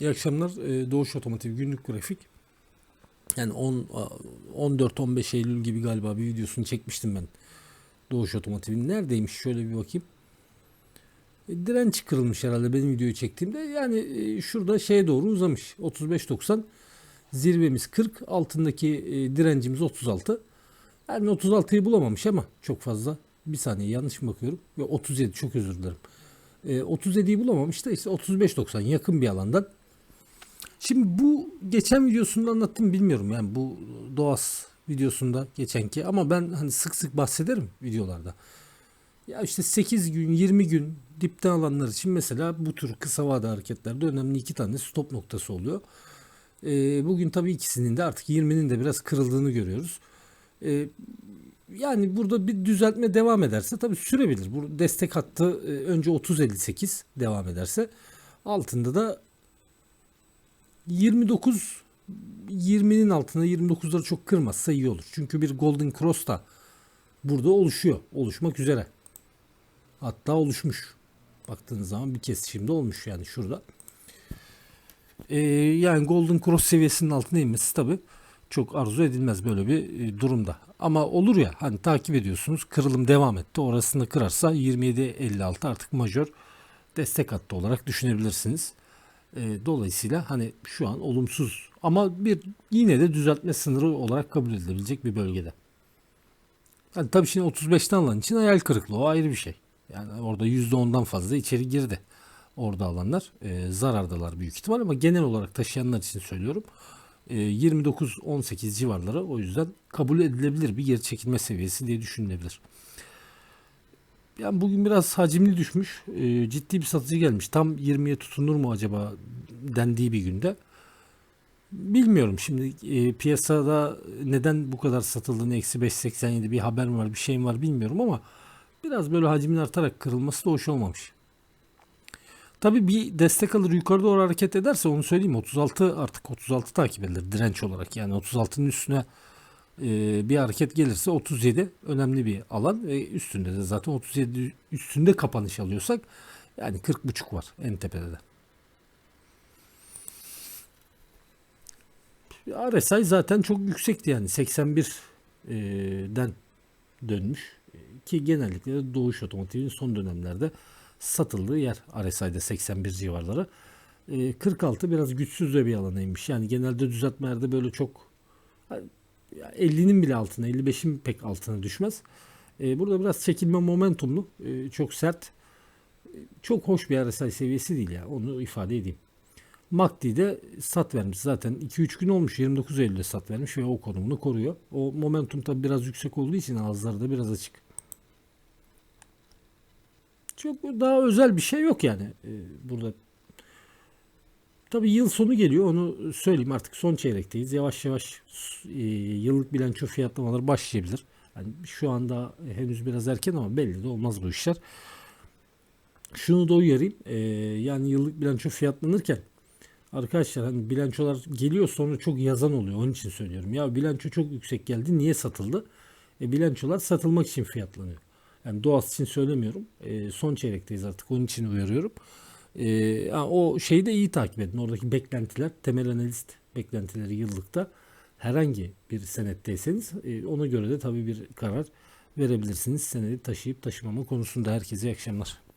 İyi akşamlar. Ee, Doğuş Otomotiv günlük grafik. Yani 10 14-15 Eylül gibi galiba bir videosunu çekmiştim ben. Doğuş Otomotiv'in neredeymiş şöyle bir bakayım. E, Direnç kırılmış herhalde benim videoyu çektiğimde. Yani e, şurada şeye doğru uzamış. 35-90 zirvemiz 40 altındaki e, direncimiz 36. Yani 36'yı bulamamış ama çok fazla. Bir saniye yanlış mı bakıyorum? Ve 37 çok özür dilerim. E, 37'yi bulamamış da işte 35-90 yakın bir alandan. Şimdi bu geçen videosunda anlattım bilmiyorum yani bu Doğas videosunda geçenki ama ben hani sık sık bahsederim videolarda. Ya işte 8 gün 20 gün dipten alanlar için mesela bu tür kısa vade hareketlerde önemli iki tane stop noktası oluyor. Ee, bugün tabii ikisinin de artık 20'nin de biraz kırıldığını görüyoruz. Ee, yani burada bir düzeltme devam ederse tabii sürebilir. Bu destek hattı e, önce 30.58 devam ederse altında da 29 20'nin altına 29'ları çok kırmazsa iyi olur. Çünkü bir Golden Cross da burada oluşuyor. Oluşmak üzere. Hatta oluşmuş. Baktığınız zaman bir kesişimde olmuş yani şurada. Ee, yani Golden Cross seviyesinin altına inmesi tabi çok arzu edilmez böyle bir e, durumda. Ama olur ya hani takip ediyorsunuz kırılım devam etti. Orasını kırarsa 27.56 artık majör destek hattı olarak düşünebilirsiniz. E, dolayısıyla hani şu an olumsuz ama bir yine de düzeltme sınırı olarak kabul edilebilecek bir bölgede. Yani tabii şimdi 35'ten alan için hayal kırıklığı o ayrı bir şey. Yani orada %10'dan fazla içeri girdi. Orada alanlar e, zarardalar büyük ihtimal ama genel olarak taşıyanlar için söylüyorum. E, 29-18 civarları o yüzden kabul edilebilir bir geri çekilme seviyesi diye düşünülebilir. Yani bugün biraz hacimli düşmüş. E, ciddi bir satıcı gelmiş. Tam 20'ye tutunur mu acaba dendiği bir günde. Bilmiyorum şimdi e, piyasada neden bu kadar satıldığını eksi 5.87 bir haber mi var bir şey mi var bilmiyorum ama biraz böyle hacmin artarak kırılması da hoş olmamış. Tabii bir destek alır yukarı doğru hareket ederse onu söyleyeyim 36 artık 36 takip edilir direnç olarak yani 36'nın üstüne e, bir hareket gelirse 37 önemli bir alan ve üstünde de zaten 37 üstünde kapanış alıyorsak yani 40 buçuk var en tepede de. RSI zaten çok yüksekti yani 81'den dönmüş ki genellikle de Doğuş Otomotiv'in son dönemlerde satıldığı yer RSI'de 81 civarları. 46 biraz güçsüz de bir alana. Yani genelde düzeltmelerde böyle çok 50'nin bile altına 55'in pek altına düşmez. Burada biraz çekilme momentumlu çok sert çok hoş bir RSI seviyesi değil ya onu ifade edeyim. MACD'de sat vermiş. Zaten 2-3 gün olmuş. 29 Eylül'de sat vermiş ve o konumunu koruyor. O momentum tabi biraz yüksek olduğu için ağızları da biraz açık. Çok daha özel bir şey yok yani burada. Tabi yıl sonu geliyor onu söyleyeyim artık son çeyrekteyiz. Yavaş yavaş e, yıllık bilanço fiyatlamaları başlayabilir. Yani şu anda henüz biraz erken ama belli de olmaz bu işler. Şunu da uyarayım. E, yani yıllık bilanço fiyatlanırken Arkadaşlar hani bilançolar geliyor sonra çok yazan oluyor. Onun için söylüyorum. Ya bilanço çok yüksek geldi. Niye satıldı? E, bilançolar satılmak için fiyatlanıyor. Yani doğası için söylemiyorum. E, son çeyrekteyiz artık. Onun için uyarıyorum. E, o şeyi de iyi takip edin. Oradaki beklentiler, temel analist beklentileri yıllıkta herhangi bir senetteyseniz e, ona göre de tabii bir karar verebilirsiniz. Senedi taşıyıp taşımama konusunda herkese iyi akşamlar.